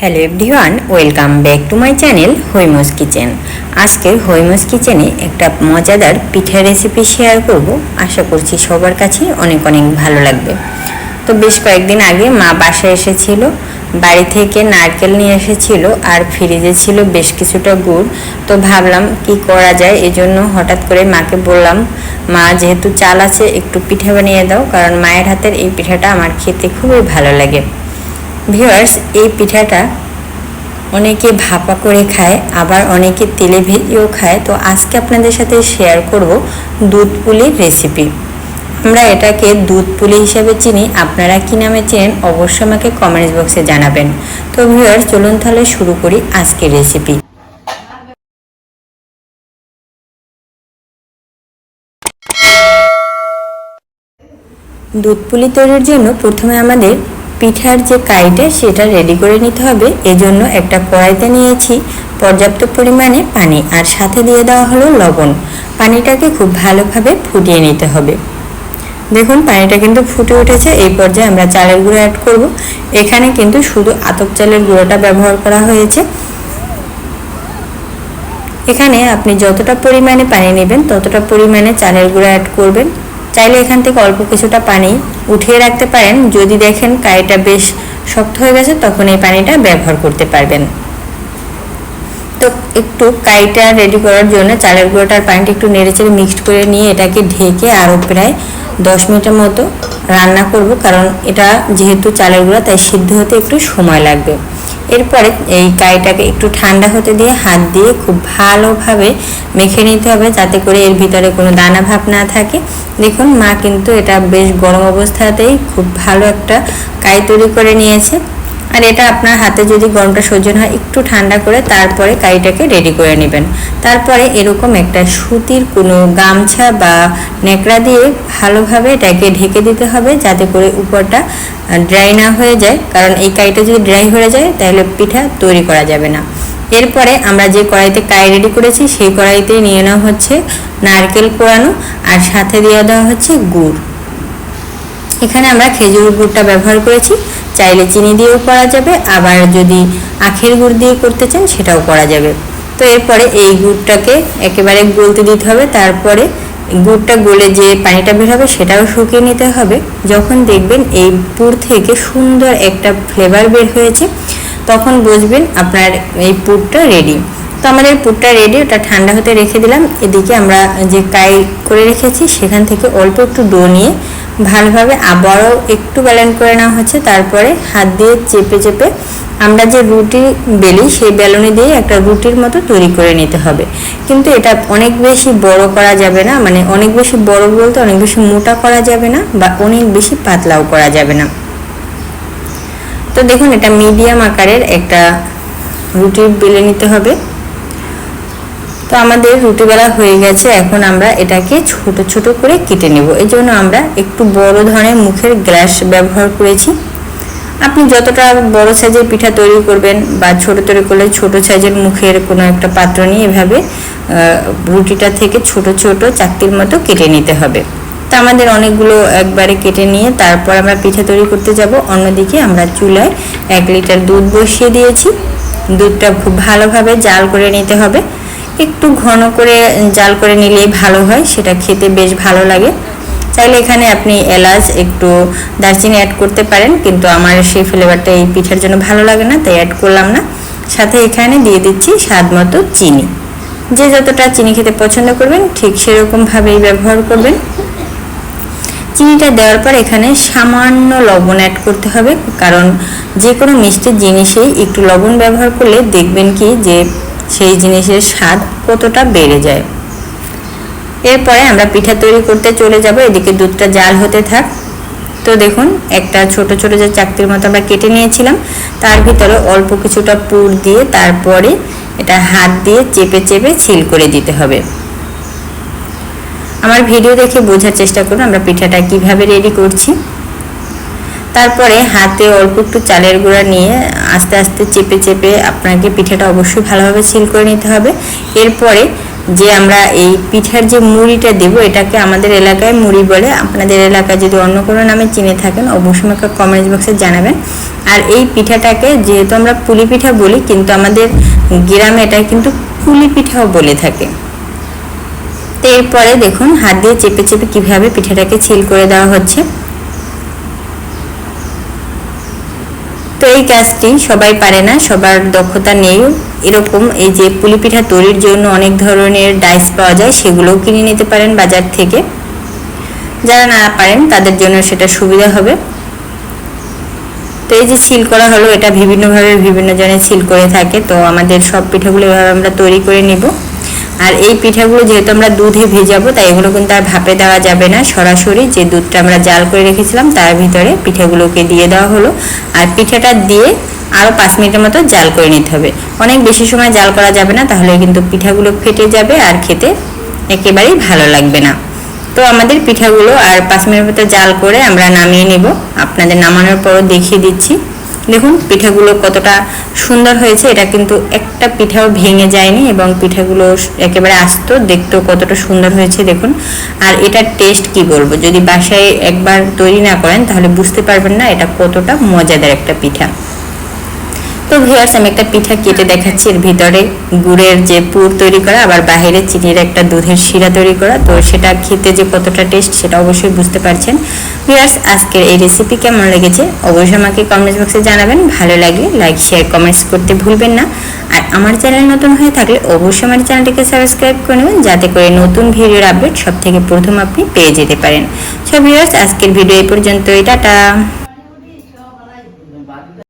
Hello everyone welcome back to my channel Haimo's kitchen আজকে হৈমস কিচেনে একটা মজাদার পিঠা রেসিপি শেয়ার করব। আশা করছি সবার কাছে অনেক অনেক ভালো লাগবে। তো বেশ কয়েকদিন আগে মা বাসায় এসেছিল, বাড়ি থেকে নারকেল নিয়ে এসেছিল আর ফ্রিজে ছিল বেশ কিছুটা গুড়। তো ভাবলাম কি করা যায়, এজন্য হঠাৎ করে মাকে বললাম, মা, যেহেতু চাল আছে, একটু পিঠা বানিয়ে দাও। কারণ মায়ের হাতের এই পিঠাটা আমার খেতে খুবই ভালো লাগে। ভিউয়ার্স এই পিঠাটা অনেকে ভাপা করে খায়, আবার অনেকে তেলে ভেজেও খায়। তো আজকে আপনাদের সাথে শেয়ার করব দুধ পুলির রেসিপি আমরা এটাকে দুধ পুলি হিসাবে চিনি। আপনারা কি নামে চেনেন অবশ্যই আমাকে কমেন্টস বক্সে জানাবেন। তো ভিউয়ার্স চলুন তাহলে শুরু করি আজকের রেসিপি দুধ পুলি তৈরির জন্য প্রথমে আমাদের পিঠার যে কাইটা সেটা রেডি করে নিতে হবে। এজন্য একটা কড়াইতে নিয়েছি পর্যাপ্ত পরিমাণে পানি আর সাথে দিয়ে দেওয়া হলো লবণ। পানিটাকে খুব ভালোভাবে ফুটিয়ে নিতে হবে। দেখুন, পানিটা কিন্তু ফুটে উঠেছে। এই পর্যায়ে আমরা চালের গুঁড়ো অ্যাড করব। এখানে কিন্তু শুধু আতপ চালের গুঁড়োটা ব্যবহার করা হয়েছে। এখানে আপনি যতটা পরিমাণে পানি নেবেন, ততটা পরিমাণে চালের গুঁড়ো অ্যাড করবেন। চাইলে এখান থেকে অল্প কিছুটা পানি উঠিয়ে রাখতে পারেন। যদি দেখেন কাইটা বেশ শক্ত হয়ে গেছে, তখন এই পানিটা ব্যবহার করতে পারবেন। তো একটু কাইটা রেডি করার জন্য চালের গুঁড়োটার পানিটা একটু নেড়েচেড়ে মিক্সড করে নিয়ে এটাকে ঢেকে আরও প্রায় দশ মিনিটের মতো রান্না করব। কারণ এটা যেহেতু চালের গুঁড়া, তাই সিদ্ধ হতে একটু সময় লাগবে। এরপরে এই কাইটাকে একটু ঠান্ডা হতে দিয়ে হাত দিয়ে খুব ভালোভাবে মেখে নিতে হবে যাতে করে এর ভিতরে কোনো দানা ভাব না থাকে। দেখুন মা কিন্তু এটা বেশ গরম অবস্থাতেই খুব ভালো একটা কাই তৈরি করে নিয়েছে। আর এটা আপনার হাতে যদি গরমটা সহ্য হয়, একটু ঠান্ডা করে তারপরে কাইটাকে রেডি করে নেবেন। তারপরে এরকম একটা সুতির কোনো গামছা বা নেকড়া দিয়ে ভালোভাবে এটাকে ঢেকে দিতে হবে যাতে করে উপরটা ড্রাই না হয়ে যায়। কারণ এই কাইটা যদি ড্রাই হয়ে যায়, তাহলে পিঠা তৈরি করা যাবে না। এরপরে আমরা যে কড়াইতে কাই রেডি করেছি, সেই কড়াইতেই নিয়ে নেওয়া হচ্ছে নারকেল কোড়ানো আর সাথে দিয়ে দেওয়া হচ্ছে গুড়। এখানে আমরা খেজুর গুড়টা ব্যবহার করেছি। চাইলে চিনি দিয়েও করা যাবে, আবার যদি আখের গুড় দিয়ে করতে চান সেটাও করা যাবে। তো এরপরে এই গুড়টাকে একেবারে গলতে দিতে হবে, তারপরে গুড়টা গলে যে পানিটা বের হবে সেটাও শুকিয়ে নিতে হবে। যখন দেখবেন এই পুর থেকে সুন্দর একটা ফ্লেভার বের হয়েছে, তখন বুঝবেন আপনার এই পুরটা রেডি তো আমাদের পুরটা রেডি ওটা ঠান্ডা হতে রেখে দিলাম। এদিকে আমরা যে কাই করে রেখেছি, সেখান থেকে অল্প একটু ডো নিয়ে ভালোভাবে আবারও একটু ব্যালেন্স করে নেওয়া হচ্ছে, তারপরে হাত দিয়ে চেপে চেপে আমরা যে রুটি বেলি, সেই বেলুনি দিয়ে একটা রুটির মতো তৈরি করে নিতে হবে। কিন্তু এটা অনেক বেশি বড় করা যাবে না মানে অনেক বেশি বড় বলতে অনেক বেশি মোটা করা যাবে না বা অনেক বেশি পাতলাও করা যাবে না। তো দেখুন, এটা মিডিয়াম আকারের একটা রুটি বেলে নিতে হবে। তো আমাদের রুটি বেলা হয়ে গেছে, এখন আমরা এটাকে ছোট ছোট করে কেটে নেব। এই জন্য আমরা একটু বড় ধরনের মুখের গ্লাস ব্যবহার করেছি। আপনি যতটা বড় সাইজের পিঠা তৈরি করবেন বা ছোট তৈরি করলে ছোট সাইজের মুখের কোনো একটা পাত্র নিয়ে এভাবে রুটিটা থেকে ছোট ছোট চাকতির মতো কেটে নিতে হবে। তো আমাদের অনেকগুলো একবারে কেটে নিয়ে তারপর আমরা পিঠা তৈরি করতে যাব। অন্যদিকে আমরা চুলায় এক লিটার দুধ বসিয়ে দিয়েছি। দুধটা খুব ভালোভাবে জাল করে নিতে হবে। একটু ঘন করে জাল করে নিলেই ভালো হয়, সেটা খেতে বেশ ভালো লাগে। চাইলে এখানে আপনি এলাচ একটু দারচিনি অ্যাড করতে পারেন, কিন্তু আমার সেই ফ্লেভারটা এই পিঠার জন্য ভালো লাগে না, তাই অ্যাড করলাম না। সাথে এখানে দিয়ে দিচ্ছি স্বাদ মতো চিনি। যে যতটা চিনি খেতে পছন্দ করবেন, ঠিক সেরকমভাবেই ব্যবহার করবেন। চিনিটা দেওয়ার পর এখানে সামান্য লবণ অ্যাড করতে হবে, কারণ যে কোনো মিষ্টির জিনিসেই একটু লবণ ব্যবহার করলে দেখবেন কি যে সেই জিনিসের স্বাদ কতটা বেড়ে যায়। এরপরে আমরা পিঠা তৈরি করতে চলে যাব, এদিকে দুধটা জাল হতে থাক। তো দেখুন, একটা ছোট ছোট যে চাকতির মতো আমরা কেটে নিয়েছিলাম, তার ভিতরে অল্প কিছুটা পুর দিয়ে তারপরে এটা হাত দিয়ে চেপে চেপে ছিল করে দিতে হবে। আমার ভিডিও দেখে বোঝার চেষ্টা করুন আমরা পিঠাটা কীভাবে রেডি করছি। তারপরে হাতে অল্প একটু চালের গুঁড়া নিয়ে আস্তে আস্তে চেপে চেপে আপনাকে পিঠাটা অবশ্যই ভালোভাবে সিল করে নিতে হবে। এরপরে যে আমরা এই পিঠার যে মুড়িটা দেব, এটাকে আমাদের এলাকায় মুড়ি বলে, আপনাদের এলাকায় যদি অন্য কোনো নামে চিনে থাকেন, অবশ্যই আমাকে কমেন্ট বক্সে জানাবেন। আর এই পিঠাটাকে যেহেতু আমরা পুলি পিঠা বলি, কিন্তু আমাদের গ্রামে এটা কিন্তু পুলি পিঠাও বলে থাকে। তো এরপরে দেখুন, হাত দিয়ে চেপে চেপে কীভাবে পিঠাটাকে ছিল করে দেওয়া হচ্ছে। তো এই কাজটি সবাই পারে না, সবার দক্ষতা নেই। এরকম এই যে পুলি পিঠা তৈরির জন্য অনেক ধরনের ডাইস পাওয়া যায়, সেগুলোও কিনে নিতে পারেন বাজার থেকে। যারা না পারেন, তাদের জন্য সেটা সুবিধা হবে। তো এই যে সিল করা হলো, এটা বিভিন্নভাবে বিভিন্ন জনে সিল করে থাকে, তো আমাদের সব পিঠাগুলো এভাবে আমরা তৈরি করে নিব। আর এই পিঠাগুলো যেহেতু আমরা দুধে ভেজাবো, তাই এগুলো কিন্তু আর ভাপে দেওয়া যাবে না। সরাসরি যে দুধটা আমরা জাল করে রেখেছিলাম, তার ভিতরে পিঠাগুলোকে দিয়ে দেওয়া হলো। আর পিঠাটা দিয়ে আরও পাঁচ মিনিটের মতো জাল করে নিতে হবে। অনেক বেশি সময় জাল করা যাবে না, তাহলে কিন্তু পিঠাগুলো ফেটে যাবে আর খেতে একেবারেই ভালো লাগবে না। তো আমাদের পিঠাগুলো আর পাঁচ মিনিট মতো জাল করে আমরা নামিয়ে নেব। আপনাদের নামানোর পরও দেখিয়ে দিচ্ছি। দেখুন, পিঠাগুলো কতটা সুন্দর হয়েছে। এটা কিন্তু একটা পিঠাও ভেঙে যায়নি এবং পিঠাগুলো একেবারে আস্ত, দেখতেও কতটা সুন্দর হয়েছে, দেখুন। আর এটার টেস্ট কি বলব? যদি বাসায় একবার তৈরি না করেন, তাহলে বুঝতে পারবেন না এটা কতটা মজাদার একটা পিঠা। তো ভিউয়ার্স আমি একটা পিঠা কেটে দেখাচ্ছি। এর ভিতরে গুড়ের যে পুর তৈরি করা, আবার বাইরে চিনির একটা দুধের শিরা তৈরি করা। তো সেটা খেতে যে কতটা টেস্ট সেটা অবশ্যই বুঝতে পারছেন। ভিউয়ার্স আজকের এই রেসিপি কেমন লেগেছে? অবশ্যই আমাকে কমেন্টস বক্সে জানাবেন। ভালো লাগলে লাইক শেয়ার কমেন্টস করতে ভুলবেন না। আর আমার চ্যানেল নতুন হয়ে থাকলে অবশ্যই আমার চ্যানেলটিকে সাবস্ক্রাইব করে নেবেন। যাতে করে নতুন ভিডিওর আপডেট সব থেকে প্রথম আপনি পেয়ে যেতে পারেন। সব ভিউয়ার্স আজকের ভিডিও এই পর্যন্তই। টাটা!